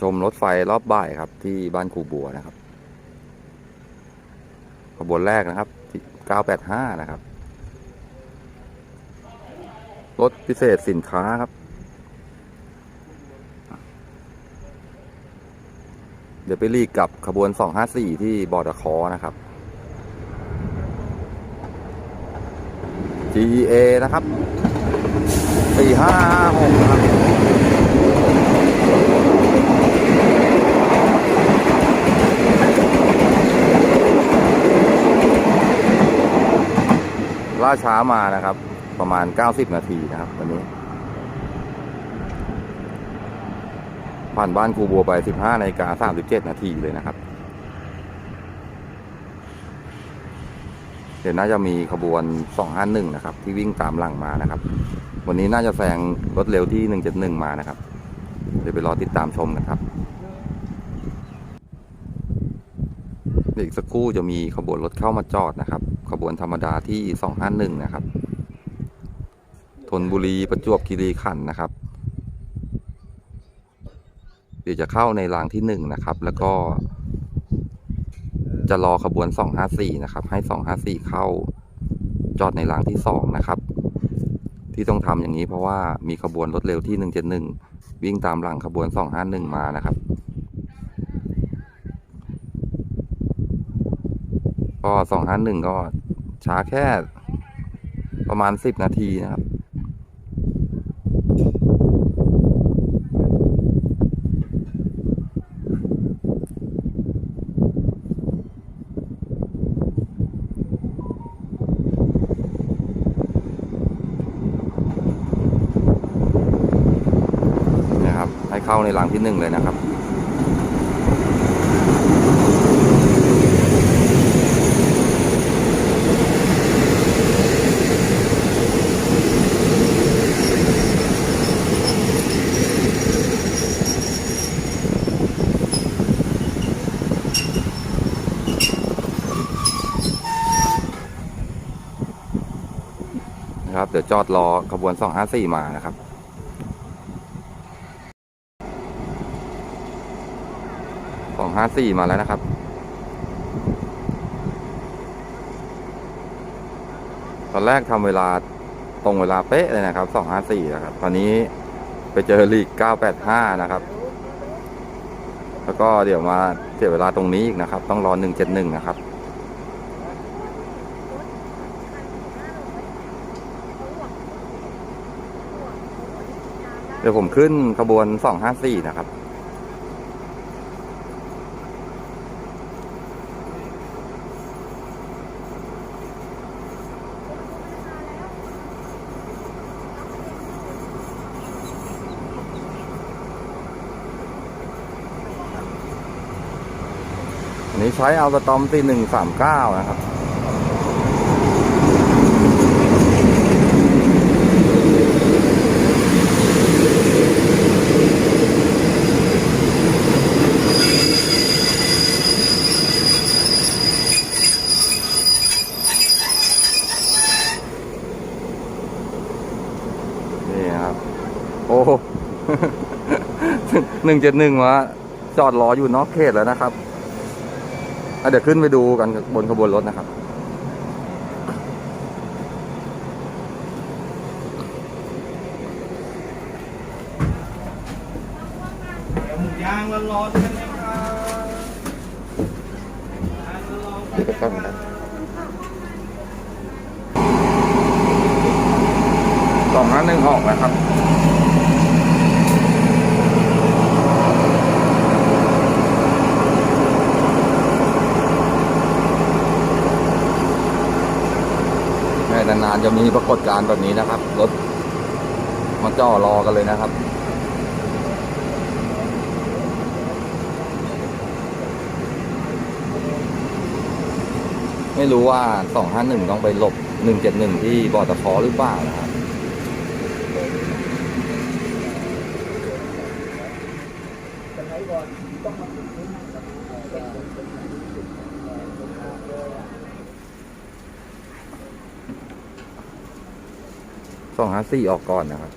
ชมรถไฟรอบบ่ายครับ ที่บ้านคูบัวนะครับ ขบวนแรกนะครับ 985 นะครับ รถพิเศษสินค้าครับ เดี๋ยวไปรีกกับขบวน 254 ที่บอดคอนะครับ GEA นะครับ 4556นะครับ ล่าช้ามานะครับ ประมาณ 90 นาทีนะครับ วันนี้ ผ่านบ้านครูบัวไป 15นาฬิกา37 นาทีเลยนะครับ เดี๋ยวน่าจะมีขบวน 251 นะครับ ที่วิ่งตามหลังมานะครับ วันนี้น่าจะแซงรถเร็วที่ 171 มานะครับ เดี๋ยวไปรอติดตามชมกันครับเดี๋ยวอีกสักครู่จะมีขบวนรถเข้ามาจอดนะครับ ขบวนธรรมดาที่ 251 นะครับธนบุรีประจวบคีรีขันธ์นะครับ เดี๋ยวจะเข้าในรางที่หนึ่งนะครับ แล้วก็ จะรอขบวน 254 นะครับ ให้ 254 เข้าจอดในรางที่ 2 นะครับ ที่ต้องทำอย่างนี้เพราะว่ามีขบวนรถเร็วที่ 171 วิ่งตามหลังขบวน 251 มานะครับ ก็ 251 ก็ช้าแค่ประมาณ 10 นาทีนะครับ นะครับ ให้ เข้าในรางที่หนึ่งเลยนะครับนะครับเดี๋ยวจอดรอขบวน 254 มานะครับ สองห้าสี่มาแล้วนะครับ ตอนแรกทำเวลาตรงเวลาเป๊ะเลยนะครับสองห้าสี่นะครับ ตอนนี้ไปเจอลีกเก้าแปดห้านะครับ แล้วก็เดี๋ยวมาเสียเวลาตรงนี้อีกนะครับ ต้องรอหนึ่งเจ็ดหนึ่งนะครับเดี๋ยวผมขึ้นขบวนสองห้าสี่นะครับ นี้ใช้เอาสตอมตีหนึ่งสามเก้านะครับนี่ครับ โอ้หนึ่งเจ็ดหนึ่งมาจอดรออยู่นอกเขตแล้วนะครับ เดี๋ยวขึ้นไปดูกันบนขบวนรถนะครับ เดี๋ยวหมูย่างร้อนๆกันนะครับย่างร้อนๆกันนะครับสองห้าหนึ่งออกนะครับานจะมีปรากฏการณ์แบบนี้นะครับ รถมาจ่อรอกันเลยนะครับไม่รู้ว่า 251 ต้องไปหลบ 171 ที่บอตคอหรือเปล่านะครับ 254ออกก่อนนะครับ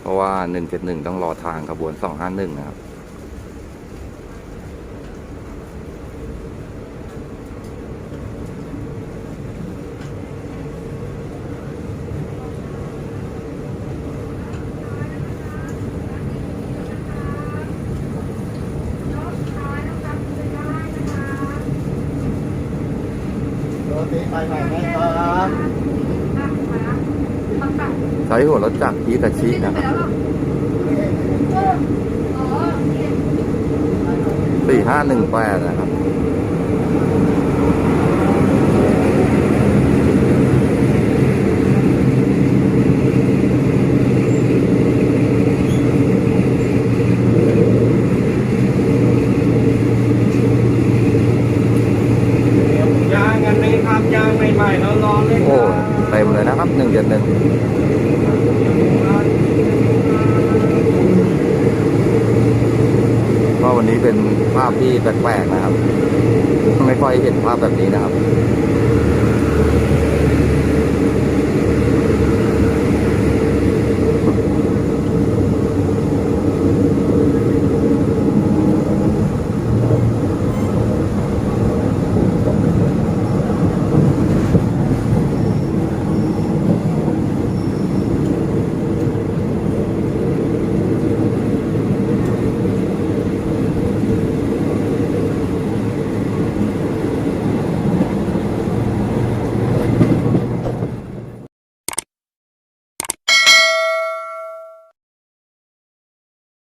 เพราะว่าหนึ่งเจ็ดหนึ่งต้องรอทางขบวนสองห้าหนึ่งนะครับโรตีไปใหม่ไหมครับ ช้หัวรถจักรอีตาชินะครับสี่ห้าหนึ่งแปดนะครับ เดี๋ยวหมูย่างกันไหมครับย่างใหม่ๆแล้วร้อนๆเลยค โอ้ รับ เต็มเลยนะ ครับหนึ่งเจ็ดหนึ่งก็วันนี้เป็นภาพที่แปลกๆนะครับ ไม่ค่อยเห็นภาพแบบนี้นะครับ